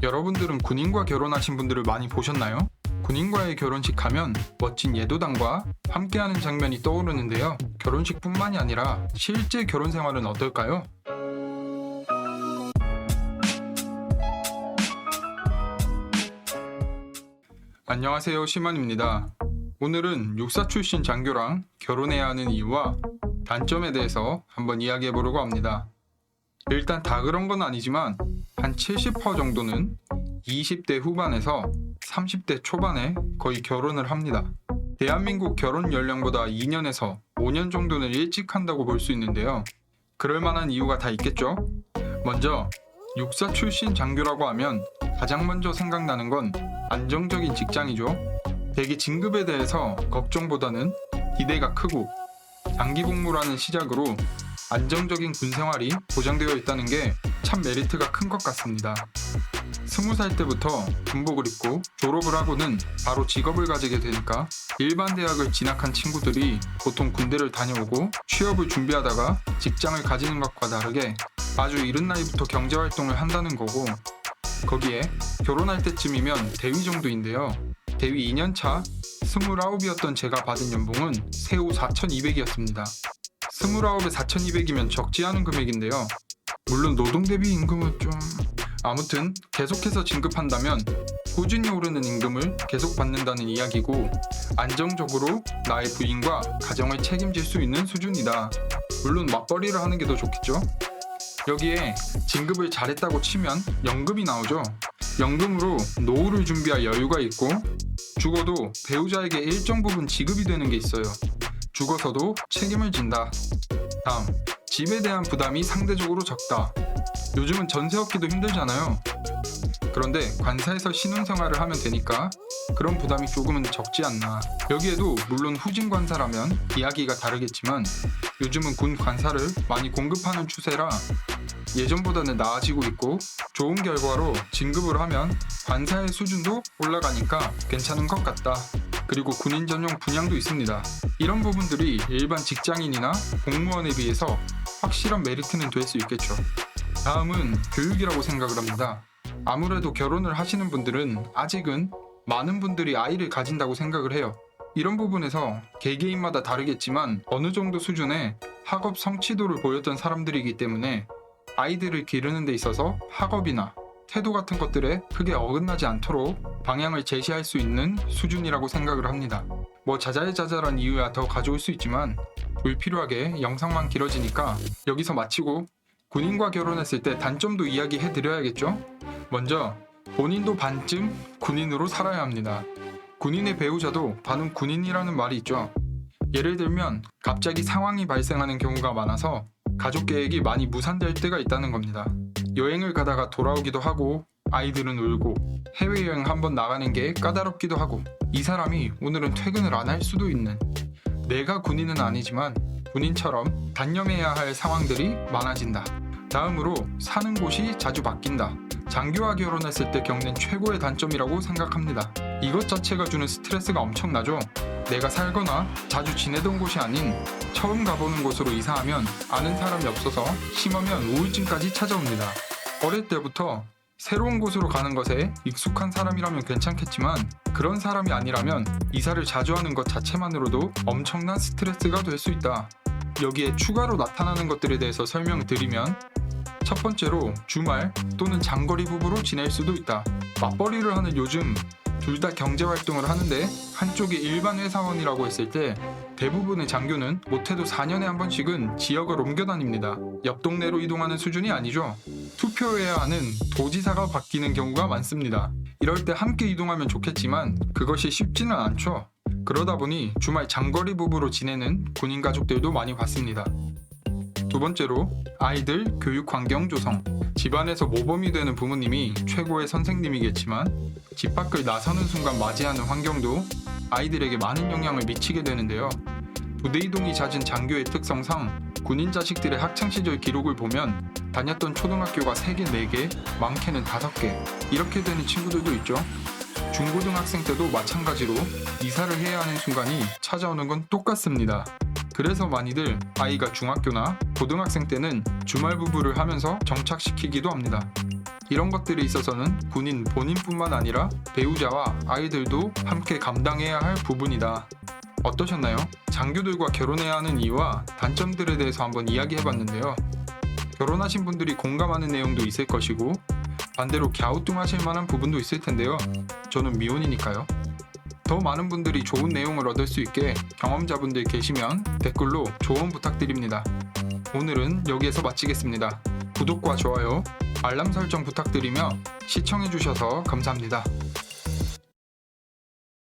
여러분들은 군인과 결혼하신 분들을 많이 보셨나요? 군인과의 결혼식 가면 멋진 예도당과 함께하는 장면이 떠오르는데요. 결혼식뿐만이 아니라 실제 결혼 생활은 어떨까요? 안녕하세요. 시만입니다. 오늘은 육사 출신 장교랑 결혼해야 하는 이유와 단점에 대해서 한번 이야기해 보려고 합니다. 일단 다 그런 건 아니지만 한 70% 정도는 20대 후반에서 30대 초반에 거의 결혼을 합니다. 대한민국 결혼 연령보다 2년에서 5년 정도는 일찍 한다고 볼 수 있는데요. 그럴 만한 이유가 다 있겠죠? 먼저 육사 출신 장교라고 하면 가장 먼저 생각나는 건 안정적인 직장이죠. 대기 진급에 대해서 걱정보다는 기대가 크고 장기 복무라는 시작으로 안정적인 군 생활이 보장되어 있다는 게 참 메리트가 큰 것 같습니다. 스무 살 때부터 군복을 입고 졸업을 하고는 바로 직업을 가지게 되니까 일반 대학을 진학한 친구들이 보통 군대를 다녀오고 취업을 준비하다가 직장을 가지는 것과 다르게 아주 이른 나이부터 경제활동을 한다는 거고 거기에 결혼할 때쯤이면 대위 정도인데요. 대위 2년차 29이었던 제가 받은 연봉은 세후 4,200이었습니다. 29에 4,200이면 적지 않은 금액인데요. 물론 노동 대비 임금은 좀 아무튼 계속해서 진급한다면 꾸준히 오르는 임금을 계속 받는다는 이야기고 안정적으로 나의 부인과 가정을 책임질 수 있는 수준이다. 물론 맞벌이를 하는 게 더 좋겠죠. 여기에 진급을 잘했다고 치면 연금이 나오죠. 연금으로 노후를 준비할 여유가 있고 죽어도 배우자에게 일정 부분 지급이 되는 게 있어요. 죽어서도 책임을 진다. 다음, 집에 대한 부담이 상대적으로 적다. 요즘은 전세 얻기도 힘들잖아요. 그런데 관사에서 신혼생활을 하면 되니까 그런 부담이 조금은 적지 않나. 여기에도 물론 후진 관사라면 이야기가 다르겠지만 요즘은 군 관사를 많이 공급하는 추세라 예전보다는 나아지고 있고 좋은 결과로 진급을 하면 관사의 수준도 올라가니까 괜찮은 것 같다. 그리고 군인 전용 분양도 있습니다. 이런 부분들이 일반 직장인이나 공무원에 비해서 확실한 메리트는 될 수 있겠죠. 다음은 교육이라고 생각을 합니다. 아무래도 결혼을 하시는 분들은 아직은 많은 분들이 아이를 가진다고 생각을 해요. 이런 부분에서 개개인마다 다르겠지만 어느 정도 수준의 학업 성취도를 보였던 사람들이기 때문에 아이들을 기르는 데 있어서 학업이나 태도 같은 것들에 크게 어긋나지 않도록 방향을 제시할 수 있는 수준이라고 생각을 합니다. 뭐 자잘자잘한 이유야 더 가져올 수 있지만 불필요하게 영상만 길어지니까 여기서 마치고 군인과 결혼했을 때 단점도 이야기해 드려야겠죠? 먼저 본인도 반쯤 군인으로 살아야 합니다. 군인의 배우자도 반은 군인이라는 말이 있죠. 예를 들면 갑자기 상황이 발생하는 경우가 많아서 가족 계획이 많이 무산될 때가 있다는 겁니다. 여행을 가다가 돌아오기도 하고 아이들은 울고 해외여행 한번 나가는 게 까다롭기도 하고 이 사람이 오늘은 퇴근을 안 할 수도 있는 내가 군인은 아니지만 군인처럼 단념해야 할 상황들이 많아진다. 다음으로 사는 곳이 자주 바뀐다. 장교와 결혼했을 때 겪는 최고의 단점이라고 생각합니다. 이것 자체가 주는 스트레스가 엄청나죠. 내가 살거나 자주 지내던 곳이 아닌 처음 가보는 곳으로 이사하면 아는 사람이 없어서 심하면 우울증까지 찾아옵니다. 어릴 때부터 새로운 곳으로 가는 것에 익숙한 사람이라면 괜찮겠지만 그런 사람이 아니라면 이사를 자주 하는 것 자체만으로도 엄청난 스트레스가 될 수 있다. 여기에 추가로 나타나는 것들에 대해서 설명드리면 첫 번째로 주말 또는 장거리 부부로 지낼 수도 있다. 맞벌이를 하는 요즘 둘 다 경제 활동을 하는데 한쪽이 일반 회사원이라고 했을 때 대부분의 장교는 못해도 4년에 한 번씩은 지역을 옮겨 다닙니다. 옆 동네로 이동하는 수준이 아니죠. 투표해야 하는 도지사가 바뀌는 경우가 많습니다. 이럴 때 함께 이동하면 좋겠지만 그것이 쉽지는 않죠. 그러다 보니 주말 장거리 부부로 지내는 군인 가족들도 많이 봤습니다. 두 번째로 아이들 교육 환경 조성. 집안에서 모범이 되는 부모님이 최고의 선생님이겠지만 집 밖을 나서는 순간 맞이하는 환경도 아이들에게 많은 영향을 미치게 되는데요. 부대 이동이 잦은 장교의 특성상 군인 자식들의 학창 시절 기록을 보면 다녔던 초등학교가 3개, 4개, 많게는 5개 이렇게 되는 친구들도 있죠. 중고등학생 때도 마찬가지로 이사를 해야 하는 순간이 찾아오는 건 똑같습니다. 그래서 많이들 아이가 중학교나 고등학생 때는 주말 부부를 하면서 정착시키기도 합니다. 이런 것들에 있어서는 군인 본인뿐만 아니라 배우자와 아이들도 함께 감당해야 할 부분이다. 어떠셨나요? 장교들과 결혼해야 하는 이유와 단점들에 대해서 한번 이야기해봤는데요. 결혼하신 분들이 공감하는 내용도 있을 것이고 반대로 갸우뚱하실 만한 부분도 있을 텐데요. 저는 미혼이니까요. 더 많은 분들이 좋은 내용을 얻을 수 있게 경험자분들 계시면 댓글로 조언 부탁드립니다. 오늘은 여기에서 마치겠습니다. 구독과 좋아요, 알람 설정 부탁드리며 시청해주셔서 감사합니다.